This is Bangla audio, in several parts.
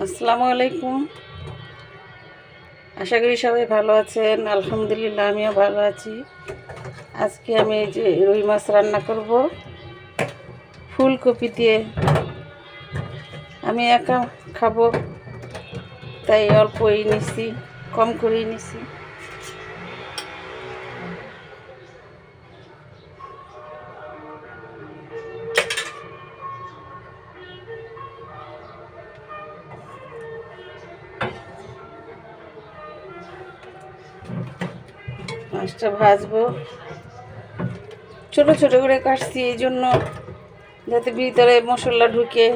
আসসালামু আলাইকুম। আশা করি সবাই ভালো আছেন। আলহামদুলিল্লাহ, আমিও ভালো আছি। আজকে আমি এই যে রুই মাছ রান্না করব। ফুলকপি দিয়ে। আমি একা খাব, তাই অল্পই নিছি, কম করেই নিছি। মাছটা ভাজবো। ছোট ছোট করে কাটছি, এই জন্য যাতে ভিতরে মশলা ঢুকে,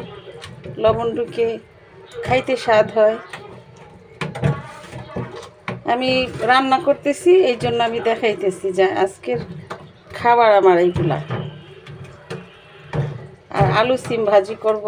লবণ ঢুকে, খাইতে স্বাদ হয়। আমি রান্না করতেছি, এই জন্য আমি দেখাইতেছি যে আজকের খাবার আমার এইগুলা। আর আলু সিম ভাজি করব।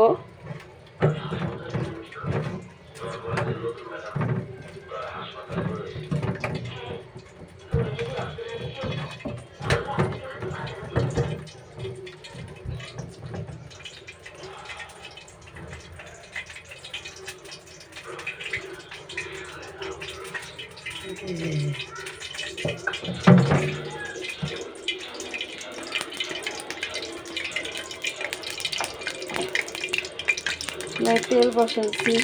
তেল বসাইছি।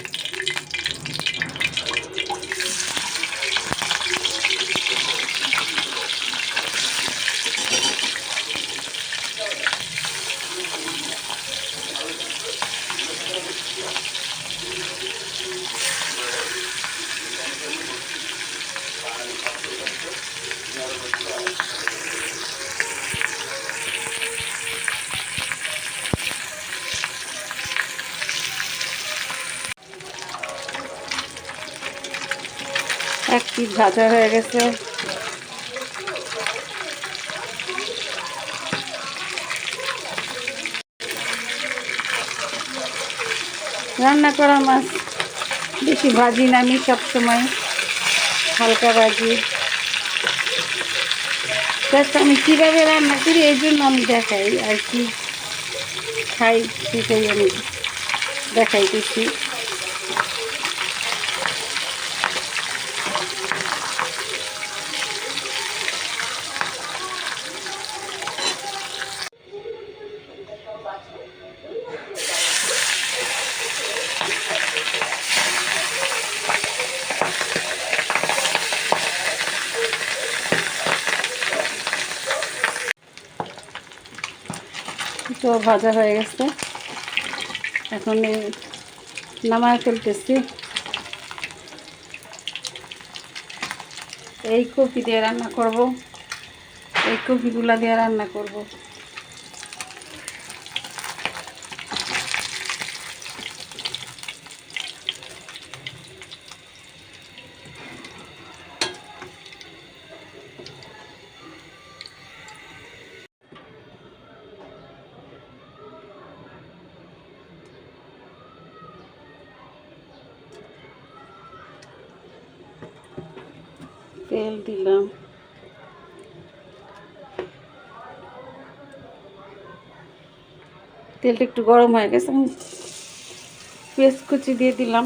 পিস ভাজা হয়ে গেছে। রান্না করা মাছ বেশি ভাজি না আমি সবসময়, হালকা ভাজি। জাস্ট আমি কীভাবে রান্না করি, এই জন্য আমি দেখাই আর কি খাই সেটাই আমি দেখাইতেছি। তো ভাজা হয়ে গেছে। এখন এই নামায় ফেলতেছি। এই কপি দিয়ে রান্না করব। এই কপিগুলা দিয়ে রান্না করব। তেল দিলাম। তেলটা একটু গরম হয়ে গেছে, আমি পেঁয়াজ কুচি দিয়ে দিলাম।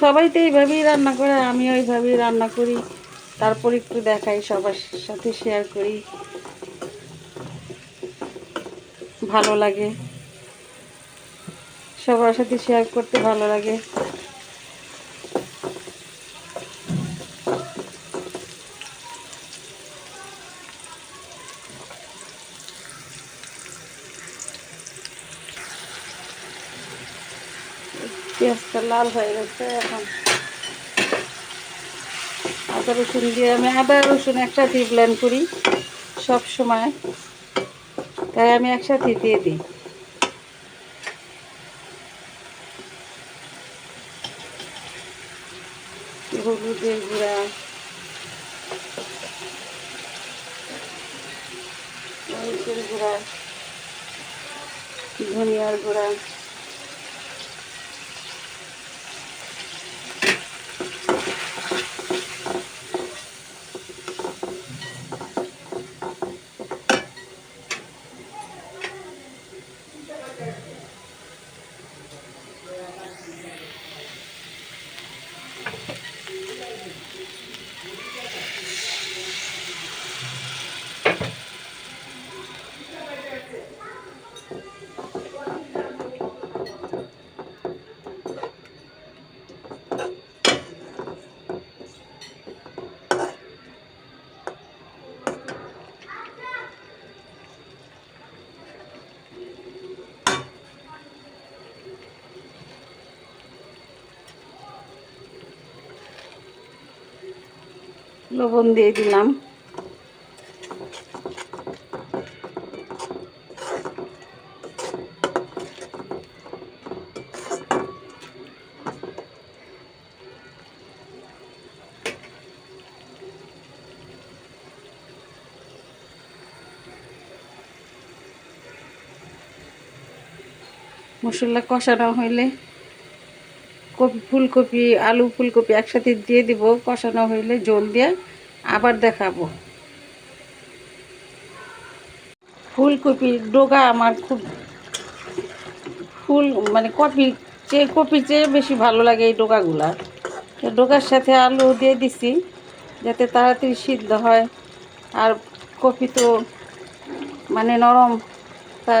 সবাই তো এইভাবেই রান্না করে আমি ওইভাবেই রান্না করি। তারপর একটু দেখাই, সবার সাথে শেয়ার করি। ভালো লাগে। সবার সাথে শেয়ার করতে ভালো লাগে। পেঁয়াজটা লাল হয়ে গেছে এখন। আদা, রসুন দিয়ে আমি আদা, রসুন একসাথে ব্লেন্ড করি সব সময়। তাই আমি একসাথে দিয়ে দিই। হলুদের গুঁড়া। মরিচের গুঁড়া। ধনিয়ার গুঁড়া। লবণ দিয়ে দিলাম। মশলা কষানো হইলে কপি, ফুলকপি, আলু, ফুলকপি একসাথে দিয়ে দিব, কষানো হইলে জল দিয়ে আবার দেখাবো। ফুলকপির ডোগা আমার খুব ফুল মানে কপি চেয়ে, কপির চেয়ে বেশি ভালো লাগে এই ডোকাগুলা তো ডোকার সাথে আলু দিয়ে দিছি, যাতে তাড়াতাড়ি সিদ্ধ হয়। আর কপি তো মানে নরম তা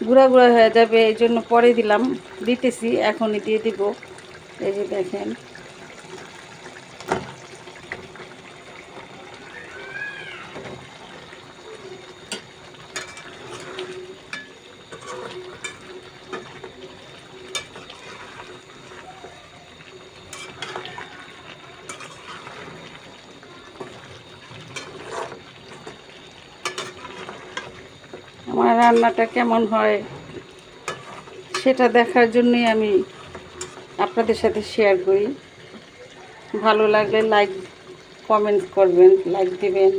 গুঁড়া গুঁড়া হয়ে যাবে, এই জন্য পরে দিলাম। দিতেছি, এখনই দিয়ে দিব। এই যে দেখেন। আমার রান্নাটা কেমন হয় সেটা দেখার জন্যই আমি আপনাদের সাথে শেয়ার করি। ভালো লাগলে লাইক কমেন্ট করবেন লাইক দিবেন।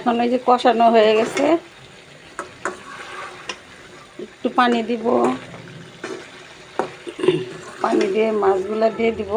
এখন ওই যে কষানো হয়ে গেছে। একটু পানি দিব। পানি দিয়ে মাছগুলা দিয়ে দিব।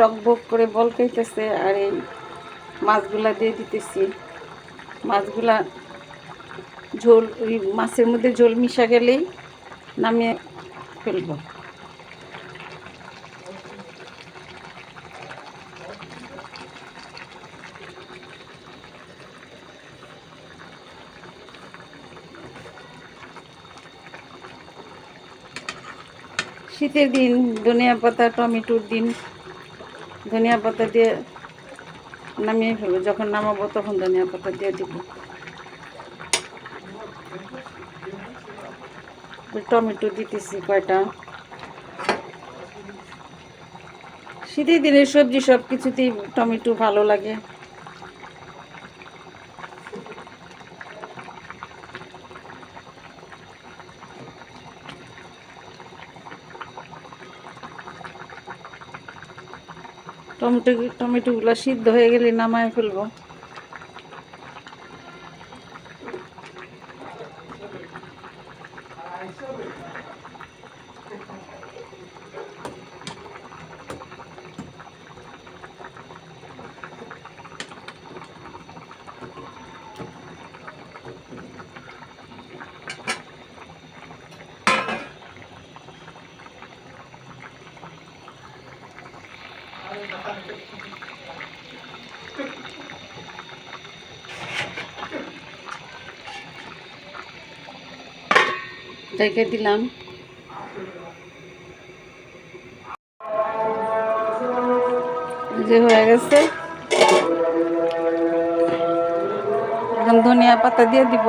টকবক করে বল খাইতেছে, আর এই মাছগুলা দিয়ে দিতেছি। মাছগুলা ঝোল, ওই মাছের মধ্যে ঝোল মিশা গেলেই নামিয়ে ফেলব। শীতের দিন, ধনিয়া পাতা, টমেটোর দিন ধনিয়া পাতা দিয়ে নামিয়ে ফেলব। যখন নামাবো তখন ধনিয়া পাতা দিয়ে দিব। টমেটো দিতেছি কয়টা। শীতের দিনের সবজি সব কিছুতেই টমেটো ভালো লাগে। টমেটো টমেটোগুলো সিদ্ধ হয়ে গেলে নামায় ফেলব। রেখে দিলাম। যে হয়ে গেছে। এখন ধনিয়া পাতা দিয়ে দিব।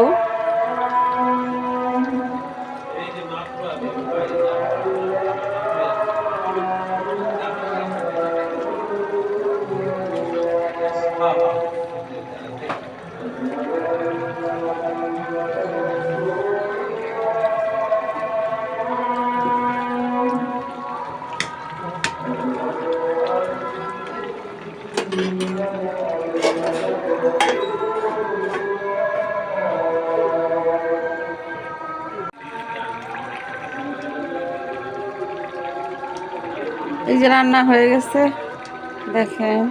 এই যে রান্না হয়ে গেছে। দেখেন,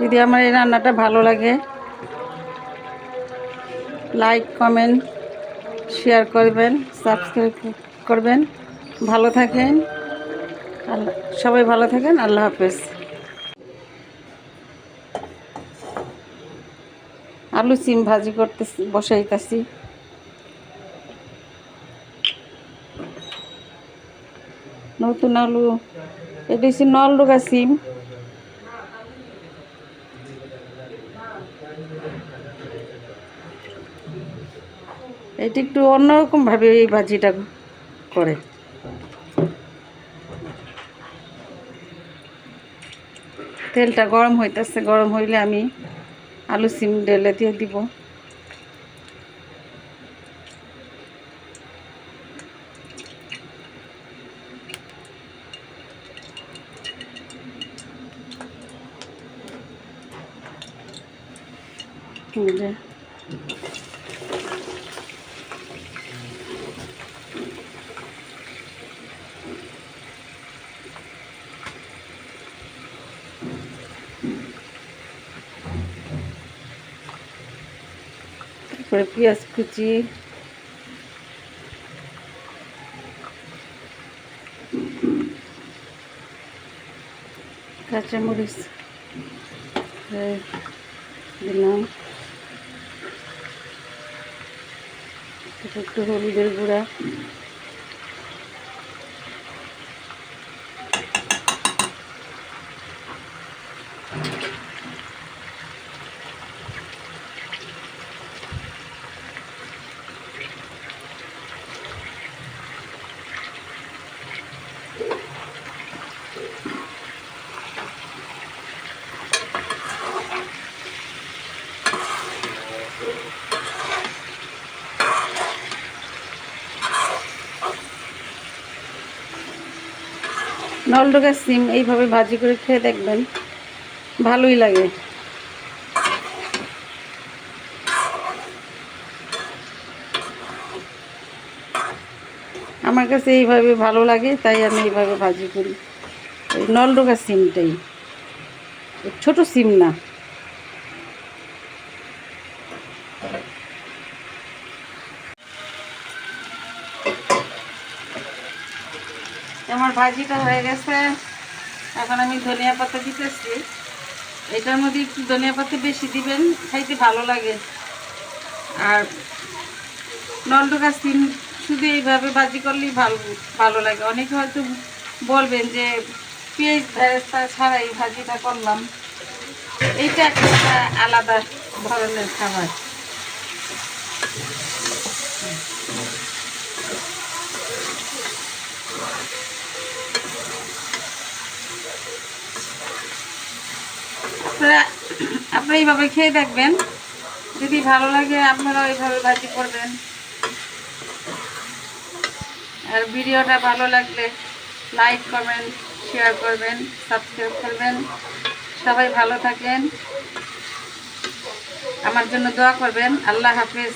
যদি আমার এই রান্নাটা ভালো লাগে লাইক কমেন্ট শেয়ার করবেন সাবস্ক্রাইব করবেন। ভালো থাকেন। আল্লাহ সবাই ভালো থাকেন। আল্লাহ হাফেজ। আলু, সিম ভাজি করতেছি, বসাইতেছি। নতুন আলু এটা হচ্ছে নলডোগা সিম। এটি একটু অন্যরকম ভাবে এই ভাজিটা করে। তেলটা গরম হইতেছে, গরম হইলে আমি আলু সিম ঢেলে দিয়ে দিব। যে তারপরে পেঁয়াজ কুচি। কাঁচামরিচ দিলাম। একটু হলুদের গুঁড়া। নলডোগা সিম এইভাবে ভাজি করে খেয়ে দেখবেন, ভালোই লাগে। আমার কাছে এইভাবে ভালো লাগে, তাই আমি এইভাবে ভাজি করি। নলডোগা সিমটাই। ছোট সিম না আমার ভাজিটা হয়ে গেছে। এখন আমি ধনিয়া পাতা দিতেছি। এটার মধ্যে একটু ধনিয়া পাতা বেশি দিবেন, খাইতে ভালো লাগে। আর নলডোকা সিম শুধু এইভাবে ভাজি করলেই ভালো ভালো লাগে। অনেকে হয়তো বলবেন যে, পেঁয়াজ ভেরেস্তা ছাড়াই ভাজিটা করলাম। এইটা একটা আলাদা ধরনের খাবার। আপনারা এইভাবে খেয়ে দেখবেন। যদি ভালো লাগে আপনারা এইভাবে ভাজি করবেন। আর ভিডিওটা ভালো লাগলে লাইক করবেন শেয়ার করবেন সাবস্ক্রাইব করবেন। সবাই ভালো থাকেন। আমার জন্য দোয়া করবেন। আল্লাহ হাফেজ।